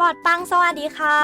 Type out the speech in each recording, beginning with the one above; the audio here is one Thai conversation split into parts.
บอดปังสวัสดีค่ะ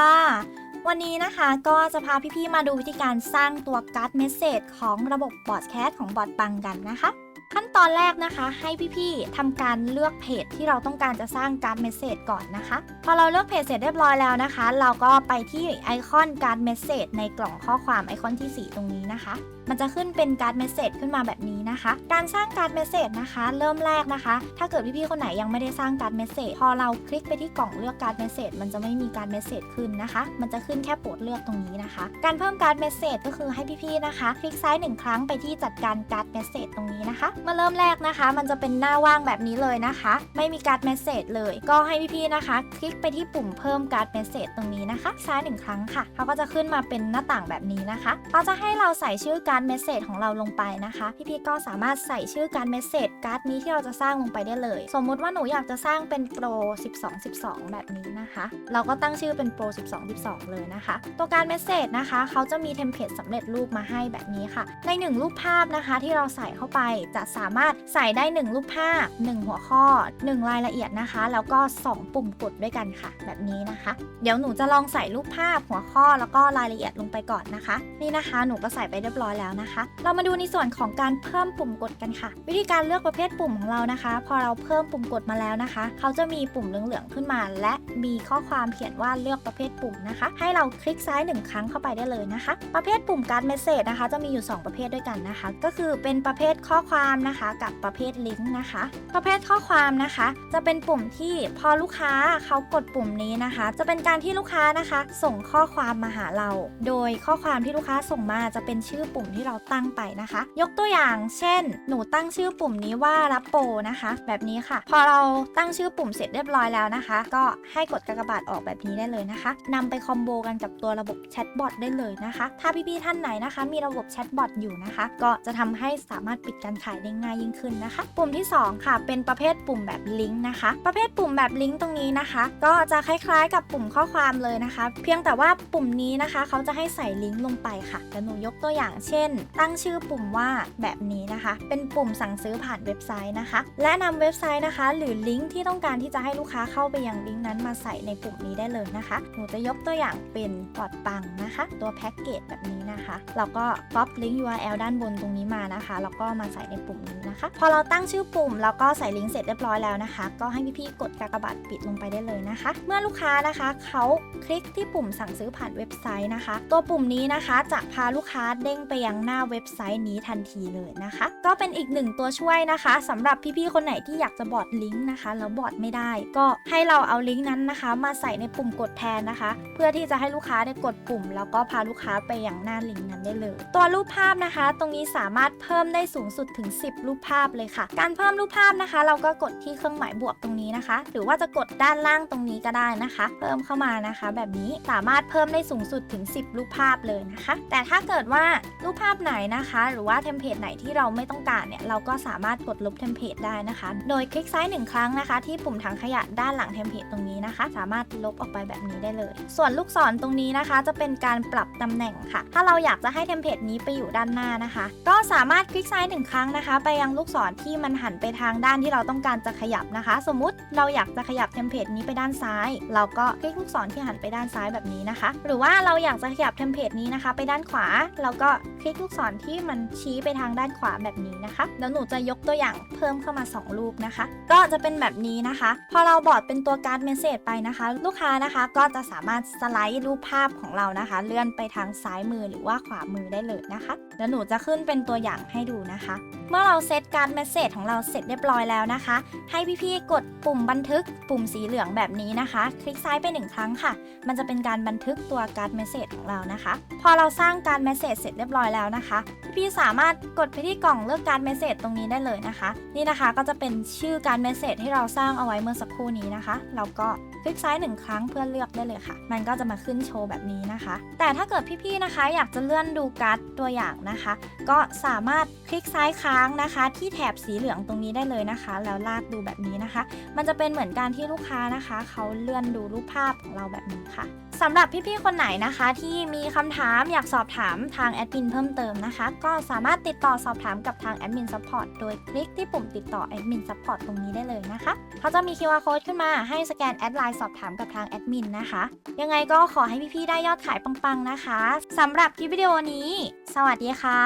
วันนี้นะคะก็จะพาพี่ๆมาดูวิธีการสร้างตัวการ์ดเมสเซจของระบบบอดแคสของบอดปังกันนะคะ ขั้นตอนแรกนะคะให้พี่ๆทำการเลือกเพจที่เราต้องการจะสร้างการเมสเซจก่อนนะคะ พอเราเลือกเพจเสร็จเรียบร้อยแล้วนะคะ เราก็ไปที่ไอคอนการเมสเซจในกล่องข้อความไอคอนที่ 4 ตรงนี้นะคะ มันจะขึ้นเป็นการเมสเซจขึ้นมาแบบนี้นะคะ การสร้างการเมสเซจนะคะ เริ่มแรกนะคะ ถ้าเกิดพี่ๆคนไหนยังไม่ได้สร้างการเมสเซจพอเราคลิกไปที่กล่องเลือกการเมสเซจมันจะไม่มีการเมสเซจขึ้นนะคะ มันจะขึ้นแค่โปรดเลือกตรงนี้นะคะ การเพิ่มการเมสเซจก็คือให้พี่ๆนะคะ คลิกซ้ายหนึ่งครั้งไปที่จัดการการเมสเซจตรงนี้นะคะมื่อเริ่มแรกนะคะ มันจะเป็นหน้าว่างแบบนี้เลยนะคะ ไม่มีการ์ดเมสเซจเลย ก็ให้พี่ๆนะคะ คลิกไปที่ปุ่มเพิ่มการ์ดเมสเซจตรงนี้นะคะซ้ายหนึ่งครั้งค่ะเขาก็จะขึ้นมาเป็นหน้าต่างแบบนี้นะคะเขาจะให้เราใส่ชื่อการ์ดเมสเซจของเราลงไปนะคะ พี่ๆก็สามารถใส่ชื่อการ์ดเมสเซจการ์ดนี้ที่เราจะสร้างลงไปได้เลย สมมุติว่าหนูอยากจะสร้างเป็นโปร 12 12 แบบนี้นะคะ เราก็ตั้งชื่อเป็นโปร 12 12 เลยนะคะ ตัวการ์ดเมสเซจนะคะเขาจะมีเทมเพลตสำเร็จรูปมาให้แบบนี้ค่ะ ใน 1 รูปภาพนะคะที่เราใส่เข้าไปจะสามารถใส่ได้ 1 รูปภาพ 1 หัวข้อ 1 รายละเอียดนะคะ แล้วก็ 2 ปุ่มกดด้วยกันค่ะ แบบนี้นะคะ เดี๋ยวหนูจะลองใส่รูปภาพหัวข้อแล้วก็รายละเอียดลงไปก่อนนะคะ นี่นะคะหนูก็ใส่ไปเรียบร้อยแล้วนะคะ เรามาดูในส่วนของการเพิ่มปุ่มกดกันค่ะ วิธีการเลือกประเภทปุ่มของเรานะคะ พอเราเพิ่มปุ่มกดมาแล้วนะคะ เขาจะมีปุ่มเหลืองๆขึ้นมา และมีข้อความเขียนว่าเลือกประเภทปุ่มนะคะ ให้เราคลิกซ้ายหนึ่งครั้งเข้าไปได้เลยนะคะ ประเภทปุ่มการเมสเซจนะคะ จะมีอยู่ 2 ประเภทด้วยกันนะคะ ก็คือเป็นประเภทข้อความนะคะกับประเภทลิงก์นะคะ ประเภทข้อความนะคะ จะเป็นปุ่มที่พอลูกค้าเขากดปุ่มนี้นะคะ จะเป็นการที่ลูกค้านะคะ ส่งข้อความมาหาเรา โดยข้อความที่ลูกค้าส่งมาจะเป็นชื่อปุ่มที่เราตั้งไปนะคะ ยกตัวอย่างเช่น หนูตั้งชื่อปุ่มนี้ว่ารับโปรนะคะ แบบนี้ค่ะ พอเราตั้งชื่อปุ่มเสร็จเรียบร้อยแล้วนะคะ ก็ให้กดกากบาทออกแบบนี้ได้เลยนะคะนำไปคอมโบกันกับตัวระบบแชทบอทได้เลยนะคะ ถ้าพี่ๆท่านไหนนะคะ มีระบบแชทบอทอยู่นะคะ ก็จะทำให้สามารถปิดการขายได้ง่ายยิ่งขึ้นนะคะ ปุ่มที่ 2 ค่ะ เป็นประเภทปุ่มแบบลิงก์นะคะ ประเภทปุ่มแบบลิงก์ตรงนี้นะคะ ก็จะคล้ายๆ กับปุ่มข้อความเลยนะคะ เพียงแต่ว่าปุ่มนี้นะคะ เขาจะให้ใส่ลิงก์ลงไปค่ะเดี๋ยวหนูยกตัวอย่างเช่น ตั้งชื่อปุ่มว่าแบบนี้นะคะ เป็นปุ่มสั่งซื้อผ่านเว็บไซต์นะคะ และนำเว็บไซต์นะคะ หรือลิงก์ที่ต้องการที่จะให้ลูกค้าเข้าไปยังลิงก์นั้นมาใส่ในปุ่มนี้ได้เลยนะคะ หนูจะยกตัวอย่างเป็นปอดปังนะคะ ตัวแพ็กเกจแบบนี้นะคะ เราก็ป๊อปลิงก์ URL ด้านบนตรงนี้มานะคะ แล้วก็มาใส่ในปุ่มนี้นะคะ พอเราตั้งชื่อปุ่มแล้วก็ใส่ลิงก์เสร็จเรียบร้อยแล้วนะคะ ก็ให้พี่ๆกดกากบาทปิดลงไปได้เลยนะคะ เมื่อลูกค้านะคะเขาคลิกที่ปุ่มสั่งซื้อผ่านเว็บไซต์นะคะ ตัวปุ่มนี้นะคะจะพาลูกค้าเด้งไปยังหน้าเว็บไซต์นี้ทันทีเลยนะคะ ก็เป็นอีกหนึ่งตัวช่วยนะคะสำหรับพี่ๆคนไหนที่อยากจะบอดลิงก์นะคะแล้วบอดไม่ได้ ก็ให้เราเอาลิงก์นั้นนะคะ มาใส่ในปุ่มกดแทนนะคะ เพื่อที่จะให้ลูกค้าได้กดปุ่ม แล้วก็พาลูกค้าไปยังหน้าลิงก์นั้นได้เลย ตัวรูปภาพนะคะ ตรงนี้สามารถเพิ่มได้สูงสุดถึง10 รูปภาพเลยค่ะ การเพิ่มรูปภาพนะคะ เราก็กดที่เครื่องหมายบวกตรงนี้นะคะ หรือว่าจะกดด้านล่างตรงนี้ก็ได้นะคะ เพิ่มเข้ามานะคะ แบบนี้สามารถเพิ่มได้สูงสุดถึง 10 รูปภาพเลยนะคะ แต่ถ้าเกิดว่ารูปภาพไหนนะคะ หรือว่าเทมเพลตไหนที่เราไม่ต้องการเนี่ยเราก็สามารถกดลบเทมเพลตได้นะคะ โดยคลิกซ้ายหนึ่งครั้งนะคะ ที่ปุ่มถังขยะด้านหลังเทมเพลตตรงนี้นะคะ สามารถลบออกไปแบบนี้ได้เลย ส่วนลูกศรตรงนี้นะคะ จะเป็นการปรับตำแหน่งค่ะ ถ้าเราอยากจะให้เทมเพลตนี้ไปอยู่ด้านหน้านะคะ ก็สามารถคลิกซ้ายหนึ่งครั้งนะคะไปยังลูกศรที่มันหันไปทางด้านที่เราต้องการจะขยับนะคะ สมมุติเราอยากจะขยับเทมเพลตนี้ไปด้านซ้าย เราก็คลิกลูกศรที่หันไปด้านซ้ายแบบนี้นะคะ หรือว่าเราอยากจะขยับเทมเพลตนี้นะคะ ไปด้านขวา เราก็คลิกลูกศรที่มันชี้ไปทางด้านขวาแบบนี้นะคะแล้วหนูจะยกตัวอย่างเพิ่มเข้ามา 2 รูปนะคะ ก็จะเป็นแบบนี้นะคะ พอเราบอร์ดเป็นตัวการ์ดเมสเซจไปนะคะ ลูกค้านะคะก็จะสามารถสไลด์รูปภาพของเรานะคะ เลื่อนไปทางซ้ายมือหรือว่าขวามือได้เลยนะคะแล้วหนูจะขึ้นเป็นตัวอย่างให้ดูนะคะเมื่อเราเซตการ์ดเมสเซจของเราเสร็จเรียบร้อยแล้วนะคะ ให้พี่ๆกดปุ่มบันทึกปุ่มสีเหลืองแบบนี้นะคะ คลิกซ้ายไปหนึ่งครั้งค่ะ มันจะเป็นการบันทึกตัวการ์ดเมสเซจของเรานะคะ พอเราสร้างการ์ดเมสเซจเสร็จเรียบร้อยแล้วนะคะ พี่ๆสามารถกดไปที่กล่องเลือกการ์ดเมสเซจตรงนี้ได้เลยนะคะ นี่นะคะก็จะเป็นชื่อการ์ดเมสเซจที่เราสร้างเอาไว้เมื่อสักครู่นี้นะคะเราก็ ลิกซ้ายหนึ่งครั้งเพื่อเลือกได้เลยค่ะ มันก็จะมาขึ้นโชว์แบบนี้นะคะ แต่ถ้าเกิดพี่ๆนะคะ อยากจะเลื่อนดูการ์ดตัวอย่างนะคะ ก็สามารถคลิกซ้ายค้างนะคะ ที่แถบสีเหลืองตรงนี้ได้เลยนะคะ แล้วลากดูแบบนี้นะคะ มันจะเป็นเหมือนการที่ลูกค้านะคะ เขาเลื่อนดูรูปภาพของเราแบบนี้ค่ะ สำหรับพี่ๆ คนไหนนะคะที่มีคำถามอยากสอบถามทางแอดมินเพิ่มเติมนะคะ ก็สามารถติดต่อสอบถามกับทางแอดมินซัพพอร์ตโดยคลิกที่ปุ่มติดต่อแอดมินซัพพอร์ตตรงนี้ได้เลยนะคะ เขาจะมี QR code ขึ้นมาให้สแกนแอดไลน์สอบถามกับทางแอดมินนะคะ ยังไงก็ขอให้พี่ๆ ได้ยอดขายปังๆ นะคะสำหรับคลิปวิดีโอนี้ สวัสดีค่ะ